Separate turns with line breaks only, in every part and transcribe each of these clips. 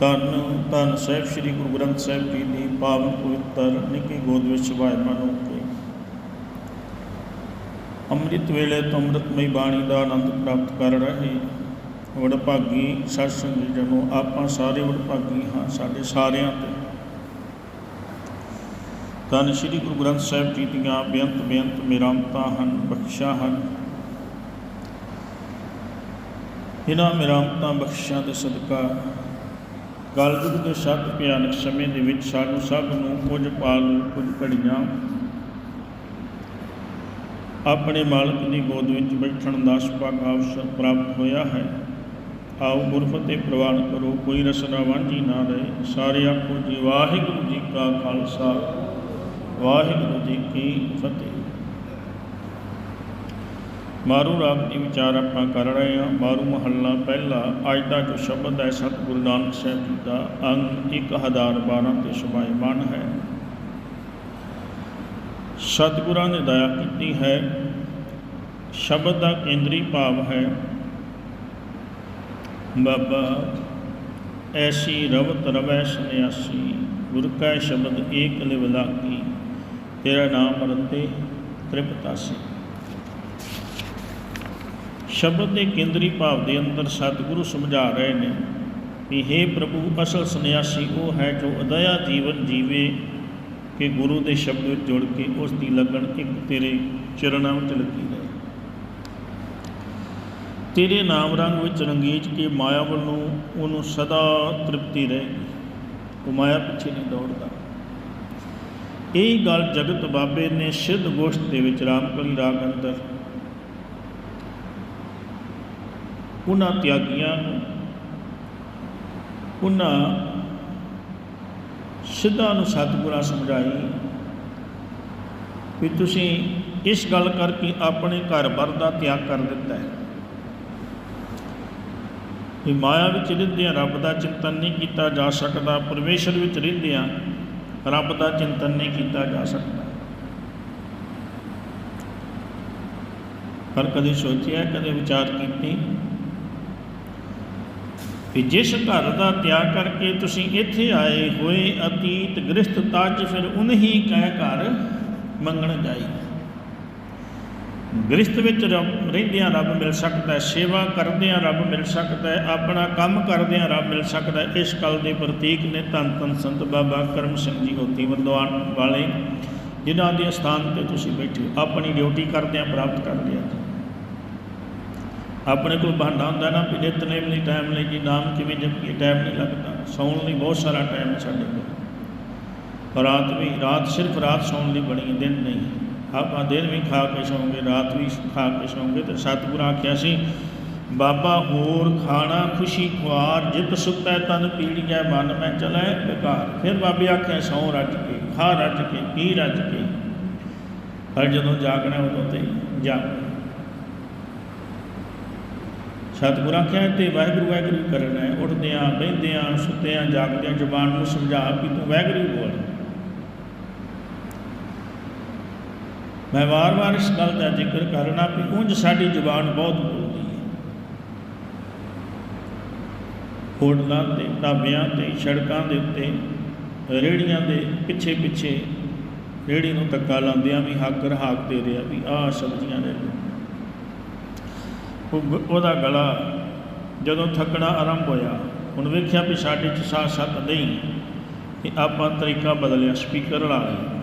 ਧੰਨ ਧੰਨ ਸਾਹਿਬ, ਸ੍ਰੀ ਗੁਰੂ ਗ੍ਰੰਥ ਸਾਹਿਬ ਜੀ ਦੀ ਪਾਵਨ ਪਵਿੱਤਰ ਨਿੱਕੀ ਗੋਦ ਵਿੱਚ ਸੁਭਾਇਮਾਨ ਹੋ ਕੇ ਅੰਮ੍ਰਿਤ ਵੇਲੇ ਤੋਂ ਅੰਮ੍ਰਿਤਮਈ ਬਾਣੀ ਦਾ ਆਨੰਦ ਪ੍ਰਾਪਤ ਕਰ ਰਹੇ ਵਡਭਾਗੀ ਸਤਸੰਗ ਜਨੋ, ਆਪਾਂ ਸਾਰੇ ਵਡਭਾਗੀ ਹਾਂ, ਸਾਡੇ ਸਾਰਿਆਂ ਤੇ। ਧੰਨ ਸ੍ਰੀ ਗੁਰੂ ਗ੍ਰੰਥ ਸਾਹਿਬ ਜੀ ਦੀਆਂ ਬੇਅੰਤ ਬੇਅੰਤ ਮਿਹਰਾਮਤਾਂ ਹਨ, ਬਖਸ਼ਾਂ ਹਨ। ਇਹਨਾਂ ਮਿਹਰਾਮਤਾਂ ਬਖਸ਼ਾਂ ਦੇ ਸਦਕਾ ਕਲਯੁਗ ਦੇ ਸੱਤ ਭਿਆਨਕ ਸਮੇਂ ਦੇ ਵਿੱਚ ਸਾਨੂੰ ਸਭ ਨੂੰ ਕੁਝ ਪਾਲ ਕੁਝ ਘੜੀਆਂ। ਆਪਣੇ ਮਾਲਕ ਦੀ ਗੋਦ ਵਿੱਚ ਬੈਠਣ ਦਾ ਸੁਭਾਗ ਅਵਸਰ ਪ੍ਰਾਪਤ ਹੋਇਆ ਹੈ। ਆਓ ਗੁਰਫਤਿਹ ਪ੍ਰਵਾਨ ਕਰੋ, ਕੋਈ ਰਸਨਾ ਵਾਂਝੀ ਨਾ ਰਹੇ। ਸਾਰੇ ਆਪੋ ਜੀ, ਵਾਹਿਗੁਰੂ ਜੀ ਕਾ ਖਾਲਸਾ, ਵਾਹਿਗੁਰੂ ਜੀ ਕੀ ਫਤਿਹ। ਮਾਰੂ ਰਾਗ ਦੀ ਵਿਚਾਰ ਆਪਾਂ ਕਰ ਰਹੇ ਹਾਂ। ਮਾਰੂ ਮਹੱਲਾ ਪਹਿਲਾ। ਅੱਜ ਦਾ ਜੋ ਸ਼ਬਦ ਹੈ ਸਤਿਗੁਰੂ ਨਾਨਕ ਸਾਹਿਬ ਜੀ ਦਾ। ਅੰਗ 1012 ਤੇ ਸ਼ੁਭਾਇਮਾਨ ਹੈ। ਸਤਿਗੁਰਾਂ ਨੇ ਦਇਆ ਕੀਤੀ ਹੈ। ਸ਼ਬਦ ਦਾ ਕੇਂਦਰੀ ਭਾਵ ਹੈ, ਬਾਬਾ, ਐਸੀ ਰਵਤ ਰਵੈ ਸੰਿਆਸੀ ਗੁਰ ਕਾ ਸ਼ਬਦ ਏਕ ਲਿਵ ਲਾਗੀ, ਤੇਰਾ ਨਾਮ ਰਤੇ ਤ੍ਰਿਪਤਾਸੀ। ਸ਼ਬਦ ਦੇ ਕੇਂਦਰੀ ਭਾਵ ਦੇ ਅੰਦਰ ਸਤਿਗੁਰੂ ਸਮਝਾ ਰਹੇ ਨੇ ਕਿ हे ਪ੍ਰਭੂ, ਅਸਲ ਸੰਨਿਆਸੀ ਉਹ ਹੈ ਜੋ ਅਦਇਆ ਜੀਵਨ ਜੀਵੇ ਕਿ ਗੁਰੂ ਦੇ ਸ਼ਬਦ ਵਿੱਚ ਜੁੜ ਕੇ ਉਸ ਦੀ ਲੱਗਣ ਇੱਕ ਤੇਰੇ ਚਰਨਾਂ ਵਿੱਚ ਲੱਗੀ ਰਹੇ। ਤੇਰੇ ਨਾਮ ਰੰਗ ਵਿੱਚ ਰੰਗੀਚ ਕੇ ਮਾਇਆ ਵੱਲੋਂ ਉਹਨੂੰ ਸਦਾ ਤ੍ਰਿਪਤੀ ਰਹੇਗੀ ਉਹ ਮਾਇਆ ਪਿੱਛੇ ਨਹੀਂ ਦੌੜਦਾ। ਇਹ ਗੱਲ ਜਗਤ ਬਾਬੇ ਨੇ ਸਿੱਧ ਗੋਸ਼ਟ ਦੇ ਵਿੱਚ ਰਾਮਕਲੀ ਰਾਗ ਅੰਦਰ ਉਹਨਾਂ ਤਿਆਗੀਆਂ ਨੂੰ, ਉਹਨਾਂ ਸਿੱਧਾ ਨੂੰ ਸਤਿਗੁਰਾਂ ਸਮਝਾਈ ਵੀ ਤੁਸੀਂ ਇਸ ਗੱਲ ਕਰਕੇ ਆਪਣੇ ਘਰ-ਬਾਰ ਦਾ ਤਿਆਗ ਕਰ ਦਿੱਤਾ ਹੈ। ਕਿ ਮਾਇਆ ਵਿੱਚ ਰਹਿੰਦਿਆਂ ਰੱਬ ਦਾ ਚਿੰਤਨ ਨਹੀਂ ਕੀਤਾ ਜਾ ਸਕਦਾ, ਪਰਮੇਸ਼ਰ ਵਿੱਚ ਰਹਿੰਦਿਆਂ ਰੱਬ ਦਾ ਚਿੰਤਨ ਨਹੀਂ ਕੀਤਾ ਜਾ ਸਕਦਾ। ਪਰ ਕਦੇ ਸੋਚਿਆ, ਕਦੇ ਵਿਚਾਰ ਕੀਤੀ ਕਿ ਜਿਸ ਘਰ ਦਾ ਤਿਆਗ ਕਰਕੇ ਤੁਸੀਂ ਇੱਥੇ ਆਏ ਹੋਏ ਅਤੀਤ ਗ੍ਰਸਤ ਤਜ ਫਿਰ ਉਨਹੀ ਕਹਿ ਘਰ ਮੰਗਣ ਜਾਈ। ਗ੍ਰਸਤ ਵਿੱਚ ਰਹਿੰਦਿਆਂ ਰੱਬ ਮਿਲ ਸਕਦਾ ਹੈ ਸੇਵਾ ਕਰਦਿਆਂ ਰੱਬ ਮਿਲ ਸਕਦਾ ਹੈ ਆਪਣਾ ਕੰਮ ਕਰਦਿਆਂ ਰੱਬ ਮਿਲ ਸਕਦਾ ਹੈ ਇਸ ਕਲ ਦੇ ਪ੍ਰਤੀਕ ਨੇ ਧੰਨ ਧੰਨ ਸੰਤ ਬਾਬਾ ਕਰਮ ਸਿੰਘ ਜੀ ਹੋਤੀ ਵਰਦਵਾਨ ਵਾਲੇ ਜਿਨ੍ਹਾਂ ਦੇ ਸਥਾਨ ਤੇ ਤੁਸੀਂ ਬੈਠੇ ਹੋ, ਆਪਣੀ ਡਿਊਟੀ ਕਰਦਿਆਂ ਪ੍ਰਾਪਤ ਕਰ ਲਿਆ ਆਪਣੇ ਕੋਲ ਬਹਾਨਾ ਹੁੰਦਾ ਨਾ, ਵੀ ਨਿਤਨੇਮ ਲਈ ਟਾਈਮ ਲਈ ਜੀ ਨਾਮ ਕਿਵੇਂ ਜਪੀਏ, ਟਾਈਮ ਨਹੀਂ ਲੱਗਦਾ। ਸੌਣ ਲਈ ਬਹੁਤ ਸਾਰਾ ਟਾਈਮ ਸਾਡੇ ਕੋਲ। ਰਾਤ ਵੀ, ਰਾਤ ਸਿਰਫ ਰਾਤ ਸੌਣ ਲਈ ਬਣੀ ਦਿਨ ਨਹੀਂ। ਆਪਾਂ ਦਿਨ ਵੀ ਖਾ ਕੇ ਸੌਂਗੇ, ਰਾਤ ਵੀ ਖਾ ਕੇ ਸੌਂਗੇ, ਤੇ ਸਤਿਗੁਰੂ ਆਖਿਆ ਸੀ, ਬਾਬਾ, ਹੋਰ ਖਾਣਾ ਖੁਸ਼ੀ ਖੁਆਰ, ਜਿਤ ਸੁੱਤੈ ਤਨ ਪੀੜੀਐ ਮਨ, ਮੈਂ ਚਲੈ ਬੇਕਾਰ। ਫਿਰ ਬਾਬੇ ਆਖਿਆ, ਸੌਂ ਰੱਜ ਕੇ, ਖਾ ਰੱਜ ਕੇ, ਪੀ ਰੱਜ ਕੇ। ਪਰ ਜਦੋਂ ਜਾਗਣਾ, ਉਦੋਂ ਤੇ ਜਾਗ ਸਤਿਗੁਰਾਂ ਕਿਹਾ ਤੇ ਵਾਹਿਗੁਰੂ ਵਾਹਿਗੁਰੂ ਕਰਨਾ ਹੈ ਉੱਠਦਿਆਂ, ਬਹਿੰਦਿਆਂ, ਸੁੱਤਿਆਂ, ਜਾਗਦਿਆਂ ਜ਼ੁਬਾਨ ਨੂੰ ਸਮਝਾ ਵੀ ਤੂੰ ਵਾਹਿਗੁਰੂ ਬੋਲ। ਮੈਂ ਵਾਰ-ਵਾਰ ਇਸ ਗੱਲ ਦਾ ਜ਼ਿਕਰ ਕਰਨਾ ਵੀ ਉਂਝ ਸਾਡੀ ਜ਼ੁਬਾਨ ਬਹੁਤ ਬੋਲਦੀ ਹੈ। ਹੋਟਲਾਂ ਤੇ, ਢਾਬਿਆਂ ਤੇ, ਸੜਕਾਂ ਦੇ ਉੱਤੇ ਰੇੜੀਆਂ ਦੇ ਪਿੱਛੇ ਪਿੱਛੇ ਰੇੜੀ ਨੂੰ ਧੱਕਾ ਲਾਉਂਦਿਆਂ ਵੀ ਹਾਕਰ ਹਾਕ ਦੇ ਰਿਹਾ ਵੀ ਆਹ ਸਬਜ਼ੀਆਂ ਲੈ ਲਓ। ਉਹਦਾ ਗਲਾ ਜਦੋਂ ਥੱਕਣਾ ਆਰੰਭ ਹੋਇਆ, ਹੁਣ ਵੇਖਿਆ ਵੀ ਸਾਡੇ ਚ ਸਾਹ ਸੱਤ ਨਹੀਂ। ਕਿ ਆਪਾਂ ਤਰੀਕਾ ਬਦਲਿਆ, ਸਪੀਕਰ ਲਾ ਲਏ।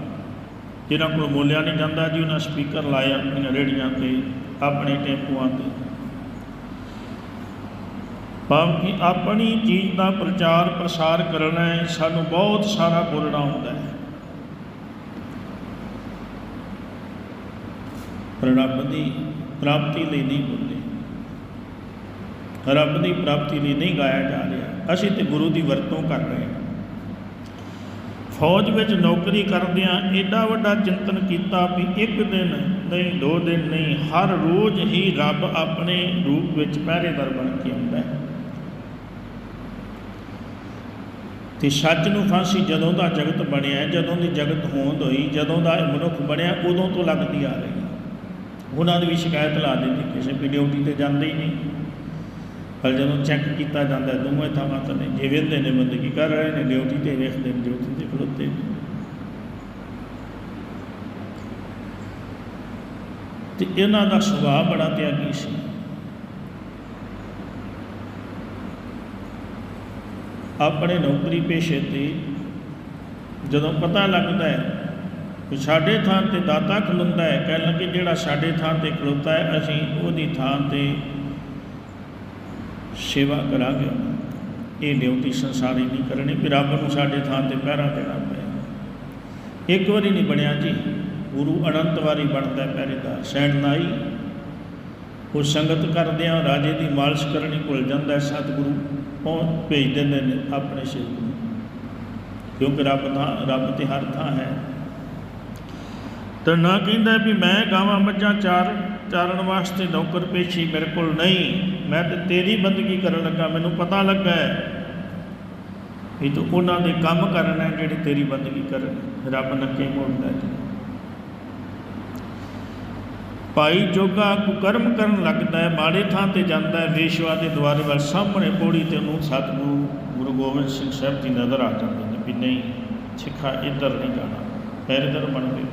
ਜਿਹਨਾਂ ਕੋਲ ਬੋਲਿਆ ਨਹੀਂ ਜਾਂਦਾ ਜੀ, ਉਹਨਾਂ ਸਪੀਕਰ ਲਾਏ ਆਪਣੀਆਂ ਰੇੜੀਆਂ ਤੇ, ਆਪਣੇ ਟੈਂਪੂਆਂ ਤੇ। ਭਾਵ ਕਿ ਆਪਣੀ ਚੀਜ਼ ਦਾ ਪ੍ਰਚਾਰ ਪ੍ਰਸਾਰ ਕਰਨਾ ਹੈ, ਸਾਨੂੰ ਬਹੁਤ ਸਾਰਾ ਬੋਲਣਾ ਹੁੰਦਾ ਹੈ। ਪਰ ਪ੍ਰਾਪਤੀ ਲਈ ਨਹੀਂ ਬੋਲੇ ਰੱਬ ਦੀ ਪ੍ਰਾਪਤੀ ਲਈ ਨਹੀਂ ਗਾਇਆ ਜਾ ਰਿਹਾ। ਅਸੀਂ ਤੇ ਗੁਰੂ ਦੀ ਵਰਤੋਂ ਕਰ ਰਹੇ ਹਾਂ। ਫੌਜ ਵਿੱਚ ਨੌਕਰੀ ਕਰਦਿਆਂ ਐਡਾ ਵੱਡਾ ਚਿੰਤਨ ਕੀਤਾ ਵੀ ਇੱਕ ਦਿਨ ਨਹੀਂ, ਦੋ ਦਿਨ ਨਹੀਂ, ਹਰ ਰੋਜ਼ ਹੀ ਰੱਬ ਆਪਣੇ ਰੂਪ ਵਿੱਚ ਪਹਿਰੇਦਾਰ ਬਣ ਕੇ ਆਉਂਦਾ ਹੈ। ਤੇ ਸੱਚ ਨੂੰ ਫਾਂਸੀ ਜਦੋਂ ਦਾ ਜਗਤ ਬਣਿਆ, ਜਦੋਂ ਦੀ ਜਗਤ ਹੋਂਦ ਹੋਈ, ਜਦੋਂ ਦਾ ਇਹ ਮਨੁੱਖ ਬਣਿਆ, ਉਦੋਂ ਤੋਂ ਲੱਗਦੀ ਆ ਰਹੀ ਉਹਨਾਂ ਦੀ ਵੀ ਸ਼ਿਕਾਇਤ ਲਾ ਦਿੱਤੀ, ਕਿਸੇ ਵੀ ਡਿਊਟੀ ਤੇ ਜਾਂਦੇ ਹੀ ਨਹੀਂ। ਪਰ ਜਦੋਂ ਚੈੱਕ ਕੀਤਾ ਜਾਂਦਾ ਹੈ, ਦੋਵੇਂ ਥਾਵਾਂ ਤਾਂ ਨਹੀਂ ਜੇ ਵੇਂਦੇ ਨੇ ਬੰਦਗੀ ਕਰ ਰਹੇ ਨੇ ਡਿਊਟੀ ਤੇ ਵੇਖਦੇ ਨੇ ਡਿਊਟੀ ਤੇ ਖਲੋਤੇ ਨੇ। ਤੇ ਇਹਨਾਂ ਦਾ ਸੁਭਾਅ ਬੜਾ ਤਿਆਗੀ ਸੀ। ਆਪਣੇ ਨੌਕਰੀ ਪੇਸ਼ੇ ਤੇ ਜਦੋਂ ਪਤਾ ਲੱਗਦਾ ਹੈ ਕਿ ਸਾਡੇ ਥਾਂ ਤੇ ਦਾਤਾ ਖਲੋਂਦਾ ਹੈ ਕਹਿਣ ਲੱਗੇ ਜਿਹੜਾ ਸਾਡੇ ਥਾਂ ਤੇ ਖਲੋਤਾ ਹੈ ਅਸੀਂ ਉਹਦੀ ਥਾਂ ਤੇ ਸੇਵਾ ਕਰਾਂਗੇ ਇਹ ਡਿਊਟੀ ਸੰਸਾਰੀ ਨਹੀਂ ਕਰਨੀ ਵੀ ਰੱਬ ਨੂੰ ਸਾਡੇ ਥਾਂ ਤੇ ਪਹਿਰਾ ਦੇਣਾ ਪਿਆ ਇੱਕ ਵਾਰੀ ਨਹੀਂ ਬਣਿਆ ਜੀ। ਗੁਰੂ ਅਨੰਤ ਵਾਰੀ ਬਣਦਾ ਹੈ ਪਹਿਰੇਦਾਰ। ਸੈਣਨਾਈ ਉਹ ਸੰਗਤ ਕਰਦਿਆਂ ਰਾਜੇ ਦੀ ਮਾਲਿਸ਼ ਕਰਨੀ ਭੁੱਲ ਜਾਂਦਾ ਸਤਿਗੁਰੂ ਉਹ ਭੇਜ ਦਿੰਦੇ ਨੇ ਆਪਣੇ ਸ਼ਿਵ ਨੂੰ। ਕਿਉਂਕਿ ਰੱਬ ਥਾਂ, ਰੱਬ ਤੇ ਹਰ ਥਾਂ ਹੈ। ਤਾਂ ਨਾ ਕਹਿੰਦਾ ਵੀ ਮੈਂ ਗਾਵਾਂ ਮੱਝਾਂ ਚਾਰ ਚਾਰਨ ਵਾਸਤੇ ਨੌਕਰ ਪੇਸ਼ੀ ਮੇਰੇ ਕੋਲ ਨਹੀਂ। ਮੈਂ ਤੇ ਤੇਰੀ ਬੰਦਗੀ ਕਰਨ ਲੱਗਾ, ਮੈਨੂੰ ਪਤਾ ਲੱਗਾ ਹੈ। ਵੀ ਤੂੰ ਉਹਨਾਂ ਦੇ ਕੰਮ ਕਰਨਾ ਜਿਹੜੇ ਤੇਰੀ ਬੰਦਗੀ ਕਰਨ। ਰੱਬ ਨੱਕੇ ਮੋੜਦਾ ਜੀ ਭਾਈ ਜੋਗਾ ਕੁਕਰਮ ਕਰਨ ਲੱਗਦਾ ਹੈ, ਮਾੜੇ ਥਾਂ ਤੇ ਜਾਂਦਾ ਹੈ, ਵੇਸ਼ਵਾ ਦੇ ਦੁਆਰੇ ਵੱਲ ਸਾਹਮਣੇ ਪੌੜੀ ਤੇ ਉਹਨੂੰ ਸਤਿਗੁਰੂ, ਗੁਰੂ ਗੋਬਿੰਦ ਸਿੰਘ ਸਾਹਿਬ ਦੀ ਨਜ਼ਰ ਆ ਜਾਂਦੀ ਹੈ ਵੀ ਨਹੀਂ, ਸਿੱਖਾ ਇੱਧਰ ਨਹੀਂ ਜਾਣਾ ਪਹਿਰੇਦਾਰ ਬਣ ਗਏ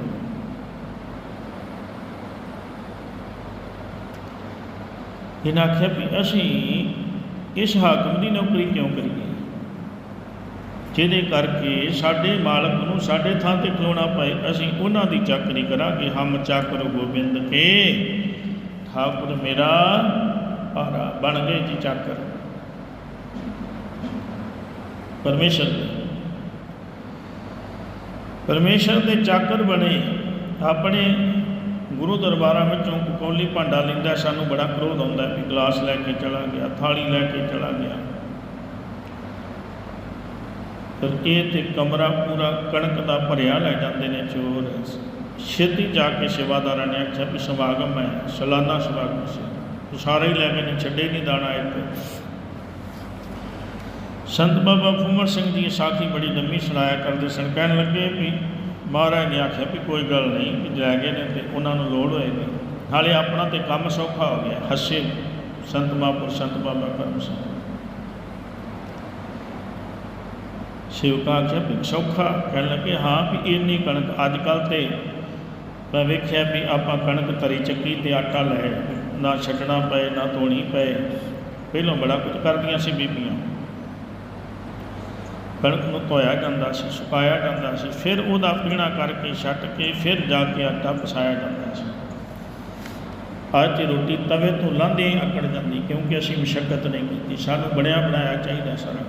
ਇਹਨਾਂ ਆਖਿਆ ਵੀ ਅਸੀਂ ਇਸ ਹਾਕਮ ਦੀ ਨੌਕਰੀ ਕਿਉਂ ਕਰੀਏ? ਜਿਹਦੇ ਕਰਕੇ ਸਾਡੇ ਮਾਲਕ ਨੂੰ ਸਾਡੇ ਥਾਂ ਤੇ ਖਲੋਣਾ ਪਏ, ਅਸੀਂ ਉਹਨਾਂ ਦੀ ਚਾਕਰੀ ਕਰਾਂਗੇ। ਹਮ ਚਾਕਰ ਗੋਬਿੰਦ ਕੇ। ਠਾਕੁਰ ਮੇਰਾ ਪਾਰਾ ਬਣ ਗਏ ਜੀ ਚਾਕਰ ਪਰਮੇਸ਼ਰ ਦੇ। ਪਰਮੇਸ਼ਰ ਦੇ ਚਾਕਰ ਬਣੇ। ਆਪਣੇ ਗੁਰੂ ਦਰਬਾਰਾਂ ਵਿੱਚੋਂ ਕੌਲੀ ਭਾਂਡਾ ਲੈਂਦਾ, ਸਾਨੂੰ ਬੜਾ ਕ੍ਰੋਧ ਆਉਂਦਾ ਵੀ ਗਲਾਸ ਲੈ ਕੇ ਚਲਾ ਗਿਆ, ਥਾਲੀ ਲੈ ਕੇ ਚਲਾ ਗਿਆ। ਫਿਰ ਇਹ ਤੇ ਕਮਰਾ ਪੂਰਾ ਕਣਕ ਦਾ ਭਰਿਆ ਲੈ ਜਾਂਦੇ ਨੇ ਚੋਰ। ਛੇਤੀ ਜਾ ਕੇ ਸੇਵਾਦਾਰਾਂ ਨੇ ਆਖਿਆ ਵੀ ਸਮਾਗਮ ਹੈ, ਸਾਲਾਨਾ ਸਮਾਗਮ ਸੀ। ਉਹ ਸਾਰੇ ਹੀ ਲੈ ਕੇ ਨੇ ਛੱਡੇ ਨਹੀਂ ਦਾਣਾ ਇੱਕ ਸੰਤ ਬਾਬਾ ਫੂਮਰ ਸਿੰਘ ਜੀ ਸਾਖੀ ਬੜੀ ਲੰਮੀ ਸੁਣਾਇਆ ਕਰਦੇ ਸਨ। ਕਹਿਣ ਲੱਗੇ ਵੀ ਮਹਾਰਾਜ ਨੇ ਆਖਿਆ ਵੀ ਕੋਈ ਗੱਲ ਨਹੀਂ, ਵੀ ਲੈ ਗਏ ਨੇ ਤੇ ਉਹਨਾਂ ਨੂੰ ਲੋੜ ਹੋਏਗੀ ਹਾਲੇ ਆਪਣਾ ਤੇ ਕੰਮ ਸੌਖਾ ਹੋ ਗਿਆ, ਹੱਸੇ। ਸੰਤ ਮਹਾਂਪੁਰ ਸੰਤ ਬਾਬਾ ਕਰਮ ਸਿੰਘ। ਸੇਵਕਾ ਆਖਿਆ ਵੀ ਸੌਖਾ, ਕਹਿਣ ਲੱਗੇ, ਹਾਂ ਵੀ ਇੰਨੀ ਕਣਕ ਅੱਜ ਕੱਲ ਤੇ ਮੈਂ ਵੇਖਿਆ ਵੀ ਆਪਾਂ ਕਣਕ ਤਰੀ ਚੱਕੀ ਤੇ ਆਟਾ ਲੈ, ਨਾ ਛੱਡਣਾ ਪਏ, ਨਾ ਧੋਣੀ ਪਏ। ਪਹਿਲਾਂ ਬੜਾ ਕੁਝ ਕਰਦੀਆਂ ਸੀ ਬੀਬੀਆਂ। ਕਣਕ ਨੂੰ ਧੋਇਆ ਜਾਂਦਾ ਸੀ, ਸੁਕਾਇਆ ਜਾਂਦਾ ਸੀ, ਫਿਰ ਉਹਦਾ ਪੀਣਾ ਕਰਕੇ ਛੱਟ ਕੇ ਫਿਰ ਜਾ ਕੇ ਆਟਾ ਪਸਾਇਆ ਜਾਂਦਾ ਸੀ। ਅੱਜ ਰੋਟੀ ਤਵੇ ਤੋਂ ਲਾਂਦੇ ਹੀ ਆਕੜ ਜਾਂਦੀ, ਕਿਉਂਕਿ ਅਸੀਂ ਮੁਸ਼ਕਲ ਨਹੀਂ ਕੀਤੀ, ਸਾਨੂੰ ਬਣਿਆ ਬਣਾਇਆ ਚਾਹੀਦਾ ਸਾਰਾ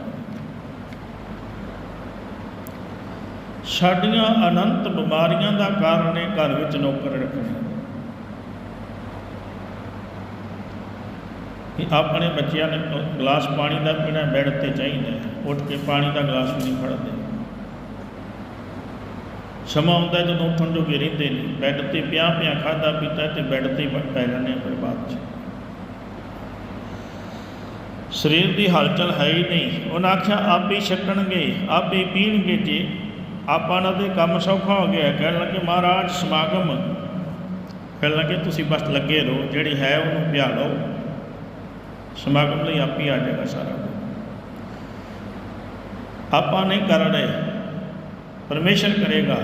ਸਾਡੀਆਂ ਅਨੰਤ ਬਿਮਾਰੀਆਂ ਦਾ ਕਾਰਨ ਹੈ ਘਰ ਵਿੱਚ ਨੌਕਰ ਰੱਖਣਾ। ਕਿ ਆਪਣੇ ਬੱਚਿਆਂ ਨੇ ਗਲਾਸ ਪਾਣੀ ਦਾ ਪੀਣਾ ਬੈੱਡ ਤੇ ਚਾਹੀਦਾ ਉੱਠ ਕੇ ਪਾਣੀ ਦਾ ਗਲਾਸ ਵੀ ਨਹੀਂ ਫੜਦੇ। ਸਮਾਂ ਹੁੰਦਾ ਜਦੋਂ ਉੱਠਣ ਜੋਗੇ ਰਹਿੰਦੇ ਨਹੀਂ ਬੈੱਡ ਤੇ ਪਿਆ ਪਿਆ ਖਾਦਾ ਪੀਤਾ ਤੇ ਬੈੱਡ ਤੇ ਹੀ ਪੈ ਜਾਂਦੇ ਆ ਫਿਰ ਬਾਅਦ ਚ। ਸਰੀਰ ਦੀ ਹਲਚਲ ਹੈ ਹੀ ਨਹੀਂ। ਉਹਨਾਂ ਆਖਿਆ, ਆਪੇ ਹੀ ਛਕਣਗੇ, ਆਪੇ ਹੀ ਪੀਣਗੇ ਜੇ। ਆਪਾਂ ਨਾਲ ਤੇ ਕੰਮ ਸੌਖਾ ਹੋ ਗਿਆ। ਕਹਿਣ ਲੱਗੇ, ਮਹਾਰਾਜ, ਸਮਾਗਮ। ਕਹਿਣ ਲੱਗੇ, ਤੁਸੀਂ ਬਸ ਲੱਗੇ ਰਹੋ। ਜਿਹੜੀ ਹੈ ਉਹਨੂੰ ਪਿਆ ਲਓ। ਸਮਾਗਮ ਲਈ ਆਪ ਹੀ ਆ ਜਾਏਗਾ ਸਾਰਾ। ਕੁਝ। ਆਪਾਂ ਨਹੀਂ ਕਰ ਰਹੇ। ਪਰਮੇਸ਼ਰ ਕਰੇਗਾ।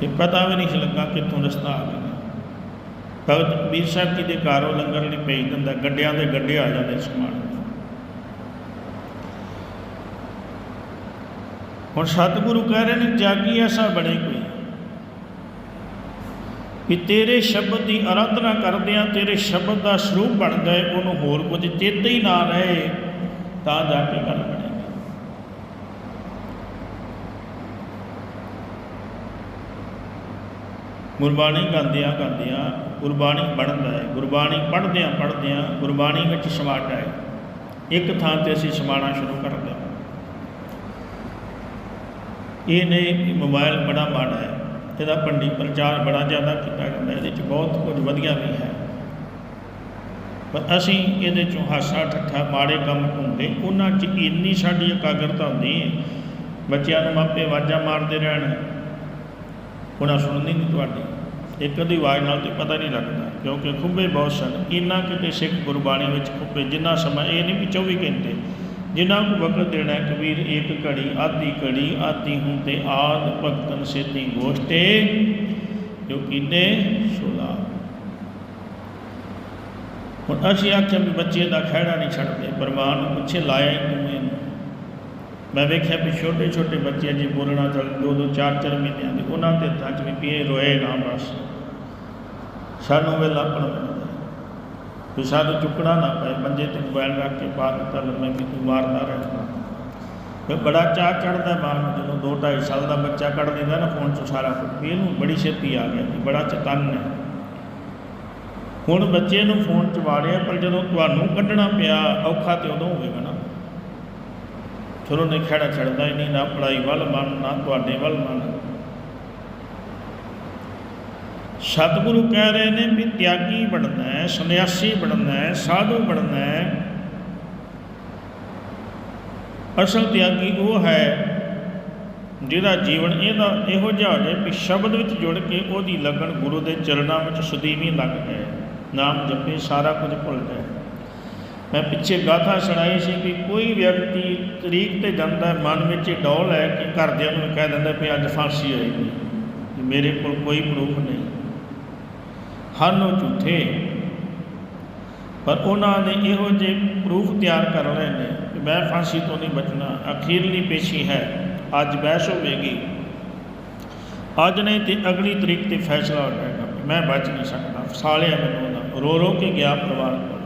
ਤੇ ਪਤਾ ਵੀ ਨਹੀਂ ਲੱਗਾ ਕਿੱਥੋਂ ਰਸਤਾ ਆ ਗਿਆ। ਭਗਤ ਕਬੀਰ ਸਾਹਿਬ ਜੀ ਦੇ ਘਰੋਂ ਲੰਗਰ ਲਈ ਭੇਜ ਦਿੰਦਾ। ਗੱਡਿਆਂ ਦੇ ਗੱਡੇ ਆ ਜਾਂਦੇ ਸਮਾਨ। ਹੁਣ ਸਤਿਗੁਰੂ ਕਹਿ ਰਹੇ ਨੇ ਜਾਗੀ ਐਸਾ ਬਣੇ ਕੋਈ। ਵੀ ਤੇਰੇ ਸ਼ਬਦ ਦੀ ਆਰਾਧਨਾ ਕਰਦਿਆਂ ਤੇਰੇ ਸ਼ਬਦ ਦਾ ਸਰੂਪ ਬਣ ਜਾਏ ਉਹਨੂੰ ਹੋਰ ਕੁਝ ਚੇਤੇ ਹੀ ਨਾ ਰਹੇ, ਤਾਂ ਜਾ ਕੇ ਗੱਲ ਬਣੇਗੀ। ਗੁਰਬਾਣੀ ਗਾਉਂਦਿਆਂ ਗਾਉਂਦਿਆਂ ਗੁਰਬਾਣੀ ਬਣਦਾ ਹੈ। ਗੁਰਬਾਣੀ ਪੜ੍ਹਦਿਆਂ ਪੜ੍ਹਦਿਆਂ ਗੁਰਬਾਣੀ ਵਿੱਚ ਸਮਾਟ ਹੈ ਇੱਕ ਥਾਂ ਤੇ ਅਸੀਂ ਸਮਾਣਾ ਸ਼ੁਰੂ ਕਰਦੇ ਹਾਂ ਇਹ ਨਹੀਂ ਮੋਬਾਈਲ ਬੜਾ ਮਾੜਾ ਹੈ। ਇਹਦਾ ਪੰਡੀ ਪ੍ਰਚਾਰ ਬੜਾ ਜ਼ਿਆਦਾ ਕੀਤਾ ਜਾਂਦਾ, ਇਹਦੇ ਚ ਬਹੁਤ ਕੁਝ ਵਧੀਆ ਵੀ ਹੈ। ਪਰ ਅਸੀਂ ਇਹਦੇ ਚੋਂ ਹਾਸਾ ਠੱਠਾ, ਮਾੜੇ ਕੰਮ ਢੂੰਡਦੇ ਉਹਨਾਂ 'ਚ ਇੰਨੀ ਸਾਡੀ ਇਕਾਗਰਤਾ ਹੁੰਦੀ ਹੈ ਬੱਚਿਆਂ ਨੂੰ ਮਾਪੇ ਆਵਾਜ਼ਾਂ ਮਾਰਦੇ ਰਹਿਣ। ਉਹਨਾਂ ਸੁਣਨੀ ਨਹੀਂ ਤੁਹਾਡੀ। ਇੱਕ ਅੱਧੀ ਆਵਾਜ਼ ਨਾਲ ਤੇ ਪਤਾ ਨਹੀਂ ਲੱਗਦਾ, ਕਿਉਂਕਿ ਖੁੱਬੇ ਬਹੁਤ ਸਨ। ਇੰਨਾ ਕਿਤੇ ਸਿੱਖ ਗੁਰਬਾਣੀ ਵਿੱਚ ਖੁੱਬੇ, ਜਿੰਨਾ ਸਮਾਂ, ਇਹ ਨਹੀਂ ਵੀ 24 ਘੰਟੇ ਜਿੰਨਾ ਕੁ ਵਕਤ ਦੇਣਾ ਕਬੀਰ ਏਕ ਘੜੀ, ਆਧੀ ਘੜੀ, ਆਧੀ ਹੁਣ ਤੇ ਆਦ, ਭਗਤਨ ਸੇਤੀ ਗੋਸ਼ਟੇ, ਜੋ ਕੀਨੇ ਸੁਲਾ। ਹੁਣ ਅਸੀਂ ਆਖਿਆ ਵੀ ਬੱਚੇ ਦਾ ਖਹਿੜਾ ਨਹੀਂ ਛੱਡਦੇ ਪਰਮਾਨ ਨੂੰ ਪੁੱਛੇ ਲਾਇਆ ਹੀ ਮੈਂ ਵੇਖਿਆ ਵੀ ਛੋਟੇ ਛੋਟੇ ਬੱਚੇ ਜੇ ਬੋਲਣਾ ਚੱਲ ਦੋ ਦੋ, ਚਾਰ ਚਾਰ ਮਹੀਨਿਆਂ ਦੇ, ਉਹਨਾਂ ਦੇ ਹੱਥਾਂ 'ਚ ਵੀ ਪੀਏ, ਰੋਏ ਨਾ ਬਸ। ਸਾਨੂੰ ਵੇਲਾ ਆਪਣਾ ਵੀ ਸਾਨੂੰ ਚੁੱਕਣਾ ਨਾ ਪਏ, ਮੰਜੇ ਤੇ ਮੋਬਾਈਲ ਰੱਖ ਕੇ ਪਾ ਦਿੱਤਾ ਲੰਮੇ ਵੀ ਤੂੰ ਮਾਰਦਾ ਰਹਿਣਾ ਫਿਰ ਬੜਾ ਚਾਹ ਚੜਦਾ ਮਾਂ ਨੂੰ, ਜਦੋਂ ਦੋ ਢਾਈ ਸਾਲ ਦਾ ਬੱਚਾ ਕੱਢ ਦਿੰਦਾ ਨਾ ਫੋਨ 'ਚ ਸਾਰਾ ਕੁਝ ਵੀ ਇਹਨੂੰ ਬੜੀ ਛੇਤੀ ਆ ਗਿਆ ਜੀ ਬੜਾ ਚਤਨ ਹੈ। ਹੁਣ ਬੱਚੇ ਨੂੰ ਫੋਨ 'ਚ ਵਾੜਿਆ, ਪਰ ਜਦੋਂ ਤੁਹਾਨੂੰ ਕੱਢਣਾ ਪਿਆ, ਔਖਾ ਤੇ ਉਦੋਂ ਹੋਵੇਗਾ ਨਾ। ਫਿਰ ਉਹਨੇ ਖੜਾ ਛੱਡਦਾ ਹੀ ਨਹੀਂ, ਨਾ ਪੜਾਈ ਵੱਲ ਮਨ, ਨਾ ਤੁਹਾਡੇ ਵੱਲ ਮਨ। ਸਤਿਗੁਰੂ ਕਹਿ ਰਹੇ ਨੇ ਵੀ ਤਿਆਗੀ ਬਣਨਾ ਹੈ, ਸੰਨਿਆਸੀ ਬਣਨਾ ਹੈ, ਸਾਧੂ ਬਣਨਾ ਹੈ। ਅਸਲ ਤਿਆਗੀ ਉਹ ਹੈ ਜਿਹਦਾ ਜੀਵਨ ਇਹਦਾ ਇਹੋ ਜਿਹਾ ਹੋ ਜਾਏ ਵੀ ਸ਼ਬਦ ਵਿੱਚ ਜੁੜ ਕੇ ਉਹਦੀ ਲਗਨ ਗੁਰੂ ਦੇ ਚਰਨਾਂ ਵਿੱਚ ਸੁਦੀਵੀ ਲੱਗ ਜਾਏ ਨਾਮ ਜਪੇ, ਸਾਰਾ ਕੁਝ ਭੁੱਲ ਜਾਏ ਮੈਂ ਪਿੱਛੇ ਗਾਥਾ ਸੁਣਾਈ ਸੀ ਕਿ ਕੋਈ ਵਿਅਕਤੀ ਤਰੀਕ ਤੇ ਜਾਂਦਾ, ਮਨ ਵਿੱਚ ਇਹ ਡੌਲ ਹੈ ਕਿ ਘਰਦਿਆਂ ਨੂੰ ਕਹਿ ਦਿੰਦਾ ਵੀ ਅੱਜ ਫਾਂਸੀ ਹੋਏਗੀ। ਮੇਰੇ ਕੋਲ ਕੋਈ ਪ੍ਰੂਫ ਨਹੀਂ। ਹਨ ਉਹ ਝੂਠੇ। ਪਰ ਉਹਨਾਂ ਨੇ ਇਹੋ ਜਿਹੇ ਪ੍ਰੂਫ ਤਿਆਰ ਕਰ ਲਏ ਨੇ ਕਿ ਮੈਂ ਫਾਂਸੀ ਤੋਂ ਨਹੀਂ ਬਚਣਾ, ਅਖੀਰਲੀ ਪੇਸ਼ੀ ਹੈ, ਅੱਜ ਬਹਿਸ ਹੋਵੇਗੀ। ਅੱਜ ਨਹੀਂ ਤੇ ਅਗਲੀ ਤਰੀਕ ਤੇ ਫੈਸਲਾ ਹੋ ਜਾਏਗਾ। ਮੈਂ ਬਚ ਨਹੀਂ ਸਕਦਾ। ਫਸਾਲਿਆ ਮੈਨੂੰ ਉਹਦਾ ਰੋ ਰੋ ਕੇ ਗਿਆ ਪਰਿਵਾਰ ਕੋਲ।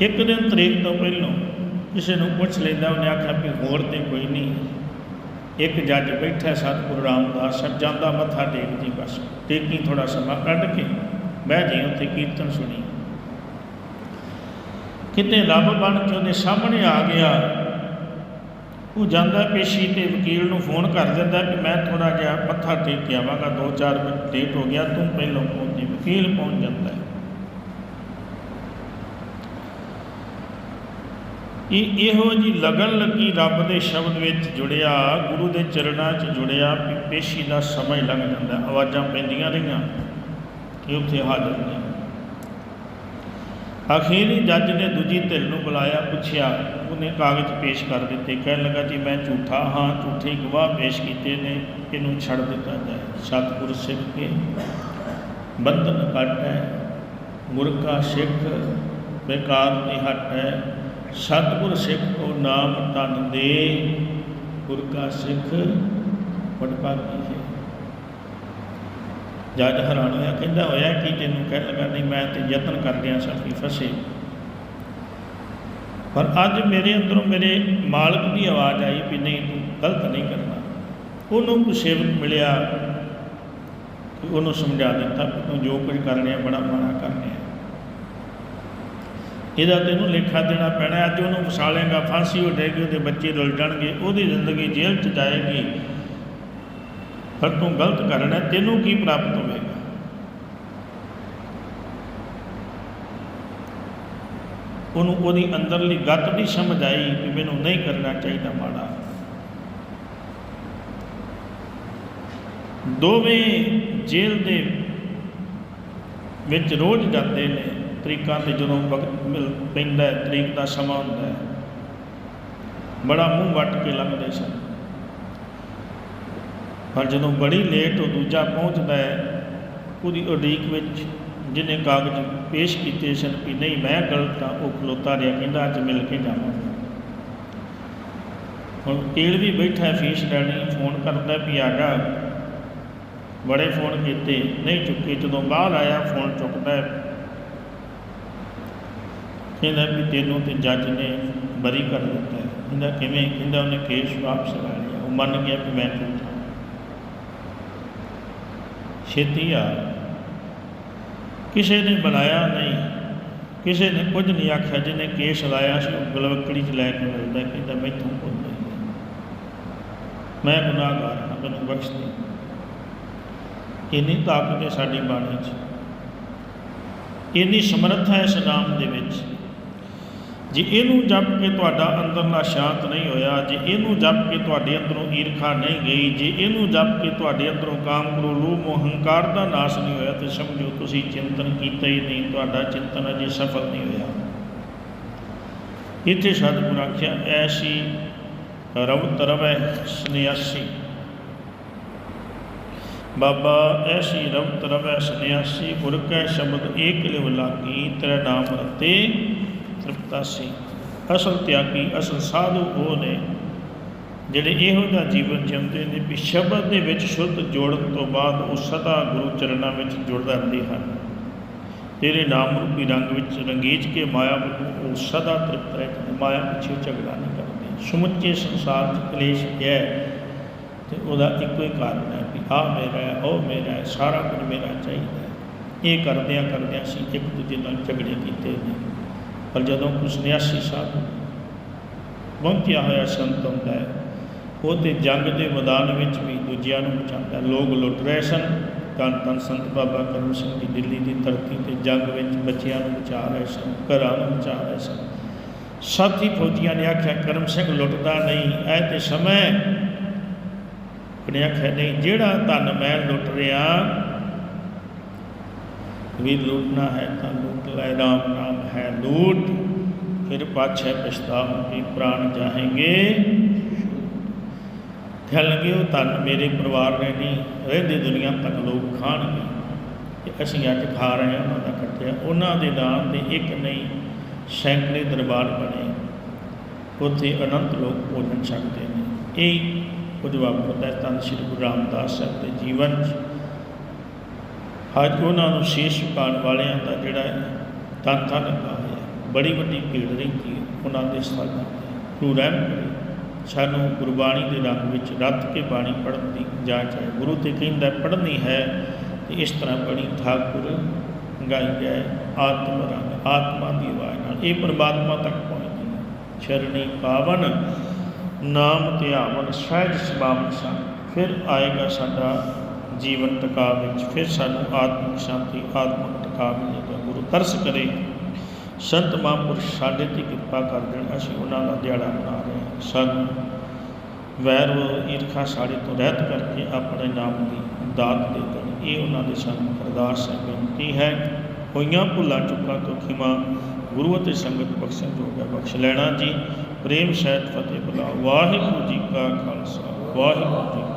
ਇੱਕ ਦਿਨ ਤਰੀਕ ਤੋਂ ਪਹਿਲਾਂ ਕਿਸੇ ਨੂੰ ਪੁੱਛ ਲੈਂਦਾ, ਉਹਨੇ ਆਖਿਆ ਵੀ ਹੋਰ ਤੇ ਕੋਈ ਨਹੀਂ। ਇੱਕ ਜੱਜ ਬੈਠਾ ਸਤਿਗੁਰੂ ਰਾਮਦਾਸ ਸਭ ਜਾਂਦਾ ਮੱਥਾ ਟੇਕ ਜੀ ਬਸ। ਟੇਕੀ ਥੋੜਾ ਸਮਾਂ ਕੱਢ ਕੇ ਬਹਿ ਜੀ ਉੱਥੇ ਕੀਰਤਨ ਸੁਣੀ। ਕਿਤੇ ਰੱਬ ਬਣ ਕੇ ਉਹਦੇ ਸਾਹਮਣੇ ਆ ਗਿਆ। ਉਹ ਜਾਂਦਾ ਪੇਸ਼ੀ ਤੇ ਵਕੀਲ ਨੂੰ ਫੋਨ ਕਰ ਦਿੰਦਾ ਕਿ ਮੈਂ ਥੋੜਾ ਜਿਹਾ ਮੱਥਾ ਟੇਕ ਕੇ ਆਵਾਂਗਾ 2-4 ਮਿੰਟ ਲੇਟ ਹੋ ਗਿਆ, ਤੂੰ ਪਹਿਲਾਂ ਜੀ। ਵਕੀਲ ਪਹੁੰਚ ਜਾਂਦਾ ਹੈ ਇਹ ਇਹੋ ਜੀ ਲਗਨ ਲੱਗੀ ਰੱਬ ਦੇ ਸ਼ਬਦ ਵਿੱਚ ਜੁੜਿਆ, ਗੁਰੂ ਦੇ ਚਰਨਾਂ 'ਚ ਜੁੜਿਆ, ਵੀ ਪੇਸ਼ੀ ਦਾ ਸਮਾਂ ਹੀ ਲੰਘ ਜਾਂਦਾ, ਆਵਾਜ਼ਾਂ ਪੈਂਦੀਆਂ ਰਹੀਆਂ ਕਿ ਉੱਥੇ ਹਾਜ਼ਰ ਨਹੀਂ ਅਖੀਰੀ ਜੱਜ ਨੇ ਦੂਜੀ ਧਿਰ ਨੂੰ ਬੁਲਾਇਆ, ਪੁੱਛਿਆ, ਉਹਨੇ ਕਾਗਜ਼ ਪੇਸ਼ ਕਰ ਦਿੱਤੇ, ਕਹਿਣ ਲੱਗਾ, ਜੀ, ਮੈਂ ਝੂਠਾ ਹਾਂ, ਝੂਠੇ ਗਵਾਹ ਪੇਸ਼ ਕੀਤੇ ਨੇ, ਇਹਨੂੰ ਛੱਡ ਦਿੱਤਾ ਜਾਏ। ਸਤਿਗੁਰ ਸਿੱਖ ਕੇ ਬੰਧਨ ਕੱਟ ਹੈ, ਮੁਰਖਾ ਸਿੱਖ ਬੇਕਾਰ ਦੀ ਹੱਟ ਹੈ। ਸਤਿਗੁਰ ਸਿੱਖ ਕੋ ਨਾਮ ਤਨ ਦੇ, ਗੁਰ ਕਾ ਸਿੱਖ ਪਟਪਾਗੀ ਹੈ। ਜੱਜ ਹੈਰਾਨ ਹੋਇਆ ਕਹਿੰਦਾ ਹੋਇਆ ਕਿ ਤੈਨੂੰ ਕਹਿਣ ਲੱਗਾ, ਨਹੀਂ, ਮੈਂ ਤੇ ਯਤਨ ਕਰਦਿਆਂ ਸਾਥੀ ਫਸੇ। ਪਰ ਅੱਜ ਮੇਰੇ ਅੰਦਰੋਂ ਮੇਰੇ ਮਾਲਕ ਦੀ ਆਵਾਜ਼ ਆਈ ਵੀ ਨਹੀਂ, ਤੂੰ ਗਲਤ ਨਹੀਂ ਕਰਨਾ। ਉਹਨੂੰ ਕੋਈ ਸੇਵਕ ਮਿਲਿਆ ਉਹਨੂੰ ਸਮਝਾ ਦਿੱਤਾ ਕਿ ਤੂੰ ਜੋ ਕੁਝ ਕਰ ਰਿਹਾ, ਬੜਾ ਮਾੜਾ ਕਰ ਰਿਹਾ ਇਹਦਾ ਤੈਨੂੰ ਲੇਖਾ ਦੇਣਾ ਪੈਣਾ ਅੱਜ ਉਹਨੂੰ ਫਸਾ ਫਾਂਸੀ ਉਠੇਗੀ ਉਹਦੇ ਬੱਚੇ ਰੁਲ ਜਾਣਗੇ, ਉਹਦੀ ਜ਼ਿੰਦਗੀ ਜੇਲ੍ਹ 'ਚ ਜਾਏਗੀ। ਪਰ ਤੂੰ ਗਲਤ ਕਰਨਾ ਤੈਨੂੰ ਕੀ ਪ੍ਰਾਪਤ ਹੋਵੇਗਾ? ਉਹਨੂੰ ਉਹਦੀ ਅੰਦਰਲੀ ਗੱਤ ਨਹੀਂ ਸਮਝ ਆਈ ਕਿ ਮੈਨੂੰ ਨਹੀਂ ਕਰਨਾ ਚਾਹੀਦਾ ਮਾੜਾ। ਦੋਵੇਂ ਜੇਲ੍ਹ ਦੇ ਵਿੱਚ ਰੋਜ਼ ਜਾਂਦੇ ਨੇ। ਤਰੀਕਾਂ ਤੇ ਜਦੋਂ ਵਕਤ ਮਿਲ ਪੈਂਦਾ ਹੈ, ਤਰੀਕ ਦਾ ਸਮਾਂ ਹੁੰਦਾ ਹੈ, ਬੜਾ ਮੂੰਹ ਵੱਟ ਕੇ ਲੰਘਦੇ ਸਨ। ਪਰ ਜਦੋਂ ਬੜੀ ਲੇਟ ਉਹ ਦੂਜਾ ਪਹੁੰਚਦਾ ਹੈ, ਉਹਦੀ ਉਡੀਕ ਵਿੱਚ ਜਿਹਨੇ ਕਾਗਜ਼ ਪੇਸ਼ ਕੀਤੇ ਸਨ ਕਿ ਨਹੀਂ, ਮੈਂ ਗਲਤ ਹਾਂ, ਉਹ ਖਲੋਤਾ ਰਿਹਾ, ਕਹਿੰਦਾ, ਅੱਜ ਮਿਲ ਕੇ ਜਾਵਾਂ ਹੁਣ ਵਕੀਲ ਵੀ ਬੈਠਾ ਫੀਸ ਲੈਣੀ ਫੋਨ ਕਰਦਾ ਵੀ ਆ ਜਾ। ਬੜੇ ਫੋਨ ਕੀਤੇ, ਨਹੀਂ ਚੁੱਕੇ। ਜਦੋਂ ਬਾਹਰ ਆਇਆ, ਫੋਨ ਚੁੱਕਦਾ ਕਹਿੰਦਾ ਵੀ ਤੈਨੂੰ ਤੇ ਜੱਜ ਨੇ ਬਰੀ ਕਰ ਦਿੱਤਾ ਕਹਿੰਦਾ ਕਿਵੇਂ? ਕਹਿੰਦਾ ਉਹਨੇ ਕੇਸ ਵਾਪਸ ਲੈ ਲਿਆ। ਉਹ ਮੰਨ ਗਿਆ ਕਿ ਮੈਂ ਝੂਠਾ। ਛੇਤੀ ਆ। ਕਿਸੇ ਨੇ ਬੁਲਾਇਆ ਨਹੀਂ। ਕਿਸੇ ਨੇ ਕੁਝ ਨਹੀਂ ਆਖਿਆ। ਜਿਹਨੇ ਕੇਸ ਲਾਇਆ ਸੀ, ਉਹ ਗਲਵਕੜੀ 'ਚ ਲੈ ਕੇ ਮਿਲਦਾ ਕਹਿੰਦਾ ਮੈਥੋਂ ਕੋਈ ਮੈਂ ਗੁਨਾਹਗਾਰ ਹਾਂ, ਮੈਨੂੰ ਬਖਸ਼ ਦੇ। ਇੰਨੀ ਤਾਕਤ ਹੈ ਸਾਡੀ ਬਾਣੀ 'ਚ। ਇੰਨੀ ਸਮਰੱਥਾ ਹੈ ਇਸ ਨਾਮ ਦੇ ਵਿੱਚ। ਜੇ ਇਹਨੂੰ ਜਪ ਕੇ ਤੁਹਾਡਾ ਅੰਦਰਲਾ ਸ਼ਾਂਤ ਨਹੀਂ ਹੋਇਆ, ਜੇ ਇਹਨੂੰ ਜਪ ਕੇ ਤੁਹਾਡੇ ਅੰਦਰੋਂ ਈਰਖਾ ਨਹੀਂ ਗਈ, ਜੇ ਇਹਨੂੰ ਜਪ ਕੇ ਤੁਹਾਡੇ ਅੰਦਰੋਂ ਕਾਮ ਕਰੋ, ਲੋਭ ਮੋਹ ਦਾ ਨਾਸ਼ ਨਹੀਂ ਹੋਇਆ, ਤੇ ਸਮਝੋ ਤੁਸੀਂ ਚਿੰਤਨ ਕੀਤਾ ਹੀ ਨਹੀਂ, ਤੁਹਾਡਾ ਚਿੰਤਨ ਅਜੇ ਸਫਲ ਨਹੀਂ ਹੋਇਆ। ਇੱਥੇ ਸਤਿਗੁਰ ਆਖਿਆ, ਐਸੀ ਰਵ ਤਰਵੈ ਸਨਿਆਸੀ। ਬਾਬਾ, ਐਸੀ ਰਵ ਤਰਵੈ ਸਨਿਆਸੀ, ਗੁਰ ਕੈ ਸ਼ਬਦ ਏਕ ਲਿਵ ਲਾਗੀ, ਤੇਰਾ ਨਾਮ ਰਤੇ ਤ੍ਰਿਪਤਾਸੀ ਅਸਲ ਤਿਆਗੀ, ਅਸਲ ਸਾਧੂ ਉਹ ਨੇ, ਜਿਹੜੇ ਇਹੋ ਜਿਹਾ ਜੀਵਨ ਜਿਉਂਦੇ ਨੇ ਵੀ ਸ਼ਬਦ ਦੇ ਵਿੱਚ ਸ਼ੁੱਧ ਜੋੜਨ ਤੋਂ ਬਾਅਦ ਉਹ ਸਦਾ ਗੁਰੂ ਚਰਨਾਂ ਵਿੱਚ ਜੁੜਦਾ ਰਹਿੰਦੇ ਹਨ। ਤੇਰੇ ਨਾਮ ਰੂਪੀ ਰੰਗ ਵਿੱਚ ਰੰਗੀਚ ਕੇ ਮਾਇਆ ਨੂੰ ਉਹ ਸਦਾ ਤ੍ਰਿਪਤ ਰਹਿੰਦੇ ਮਾਇਆ ਪਿੱਛੇ ਝਗੜਾ ਨਹੀਂ ਕਰਦੇ। ਸਮੁੱਚੇ ਸੰਸਾਰ 'ਚ ਕਲੇਸ਼ ਹੈ ਤੇ ਉਹਦਾ ਇੱਕੋ ਹੀ ਕਾਰਨ ਹੈ ਵੀ ਆਹ ਮੇਰਾ ਹੈ, ਉਹ ਮੇਰਾ ਹੈ, ਸਾਰਾ ਕੁਝ ਮੇਰਾ ਚਾਹੀਦਾ ਇਹ ਕਰਦਿਆਂ ਕਰਦਿਆਂ ਅਸੀਂ ਇੱਕ ਦੂਜੇ ਨਾਲ ਝਗੜੇ ਕੀਤੇ ਨੇ। ਪਰ ਜਦੋਂ ਕੁਛ ਸੰਨਿਆਸੀ ਸਾਹਿਬ ਪਹੁੰਚਿਆ ਹੋਇਆ ਸੰਤ ਹੁੰਦਾ ਹੈ, ਉਹ ਤੇ ਜੰਗ ਦੇ ਮੈਦਾਨ ਵਿੱਚ ਵੀ ਦੂਜਿਆਂ ਨੂੰ ਬਚਾਉਂਦਾ ਲੋਕ ਲੁੱਟ ਰਹੇ ਸਨ। ਧੰਨ ਧੰਨ ਸੰਤ ਬਾਬਾ ਕਰਮ ਸਿੰਘ ਦੀ ਦਿੱਲੀ ਦੀ ਧਰਤੀ ਤੇ ਜੰਗ ਵਿੱਚ ਬੱਚਿਆਂ ਨੂੰ ਬਚਾ ਰਹੇ ਸਨ, ਘਰਾਂ ਨੂੰ ਬਚਾ ਰਹੇ ਸਨ। ਸਾਥੀ ਫੌਜੀਆਂ ਨੇ ਆਖਿਆ, ਕਰਮ ਸਿੰਘ ਲੁੱਟਦਾ ਨਹੀਂ ਐ ਤੇ ਸਮੇਂ ਉਹਨੇ ਆਖਿਆ, ਨਹੀਂ, ਜਿਹੜਾ ਧਨ ਮੈਂ ਲੁੱਟ ਰਿਹਾ ਵੀ ਲੁੱਟਣਾ ਹੈ ਤਾਂ ਲੂਟ ਲੈ, ਰਾਮ ਨਾਮ ਹੈ ਲੂਟ। ਫਿਰ ਪਾਛੈ ਪਛਤਾਉਂਗੀ ਪ੍ਰਾਣ ਜਾਹੇਂਗੇ ਖਲਗੇ ਉਹ ਧਨ ਮੇਰੇ ਪਰਿਵਾਰ ਨੇ ਨਹੀਂ, ਰਹਿੰਦੇ ਦੁਨੀਆ ਤੱਕ ਲੋਕ ਖਾਣਗੇ। ਤੇ ਅਸੀਂ ਅੱਜ ਖਾ ਰਹੇ ਹਾਂ ਉਹਨਾਂ ਦਾ ਕੱਟਿਆ। ਉਹਨਾਂ ਦੇ ਨਾਮ 'ਤੇ ਇੱਕ ਨਹੀਂ, ਸੈਂਕੜੇ ਦਰਬਾਰ ਬਣੇ। ਉੱਥੇ ਅਨੰਤ ਲੋਕ ਭੋਜਨ ਛਕਦੇ ਨੇ। ਇਹ ਕੁਝ ਵਾਪਰਦਾ ਹੈ ਤਾਂ ਸ੍ਰੀ ਗੁਰੂ ਰਾਮਦਾਸ ਸਾਹਿਬ ਦੇ ਜੀਵਨ 'ਚ। ਅੱਜ ਉਹਨਾਂ ਨੂੰ ਸ਼ੀਸ਼ ਝੁਕਾਉਣ ਵਾਲਿਆਂ ਦਾ ਜਿਹੜਾ ਹੈ ਤਾਂਤਾ ਲੱਗਾ ਹੋਇਆ ਬੜੀ ਵੱਡੀ ਭੀੜ ਰਹਿੰਦੀ ਹੈ ਉਹਨਾਂ ਦੇ ਸਥਾਨਾਂ ਤੇ ਗੁਰੂ ਰਹਿਮ ਸਾਨੂੰ ਗੁਰਬਾਣੀ ਦੇ ਰੰਗ ਵਿੱਚ ਰੱਤ ਕੇ ਬਾਣੀ ਪੜ੍ਹਨ ਦੀ ਜਾਂਚ ਹੈ ਗੁਰੂ ਤੇ ਕਹਿੰਦਾ ਪੜ੍ਹਨੀ ਹੈ, ਤੇ ਇਸ ਤਰ੍ਹਾਂ ਬਣੀ ਠਾਕੁਰ ਗਾਈ ਗਏ ਆਤਮ ਰੰਗ, ਆਤਮਾ ਦੀ ਆਵਾਜ਼ ਨਾਲ। ਇਹ ਪਰਮਾਤਮਾ ਤੱਕ ਪਹੁੰਚਦੀ ਹੈ। ਸ਼ਰਣੀ ਪਾਵਨ, ਨਾਮ ਧਿਆਵਨ, ਸਹਿਜ ਸੁਭਾਵਨ ਸਾ ਫਿਰ ਆਏਗਾ ਸਾਡਾ ਜੀਵਨ ਟਿਕਾ ਵਿੱਚ, ਫਿਰ ਸਾਨੂੰ ਆਤਮਿਕ ਸ਼ਾਂਤੀ, ਆਤਮਿਕ ਟਿਕਾ ਮਿਲੇਗਾ ਗੁਰੂ ਤਰਸ ਕਰੇ। ਸੰਤ ਮਹਾਂਪੁਰਸ਼ ਸਾਡੇ ਤੇ ਕਿਰਪਾ ਕਰ ਦੇਣ, ਅਸੀਂ ਉਹਨਾਂ ਦਾ ਦਿਹਾੜਾ ਮਨਾ ਰਹੇ ਹਾਂ। ਸਾਨੂੰ ਵੈਰ ਈਰਖਾ ਸਾਡੇ ਤੋਂ ਰਹਿਤ ਕਰਕੇ ਆਪਣੇ ਨਾਮ ਦੀ ਦਾਤ ਦੇ ਦੇਣ। ਇਹ ਉਹਨਾਂ ਦੇ ਸਾਨੂੰ ਅਰਦਾਸ ਹੈ ਬੇਨਤੀ ਹੈ। ਹੋਈਆਂ ਭੁੱਲਾਂ ਚੁੱਕਾਂ ਤੋਂ ਖਿਮਾ ਗੁਰੂ ਅਤੇ ਸੰਗਤ ਬਖਸ਼ਣ ਜੋਗਾ ਬਖਸ਼ ਲੈਣਾ ਜੀ। ਪ੍ਰੇਮ ਸਹਿਤ ਫਤਿਹ ਬੁਲਾਓ। ਵਾਹਿਗੁਰੂ ਜੀ ਕਾ ਖਾਲਸਾ, ਵਾਹਿਗੁਰੂ ਜੀ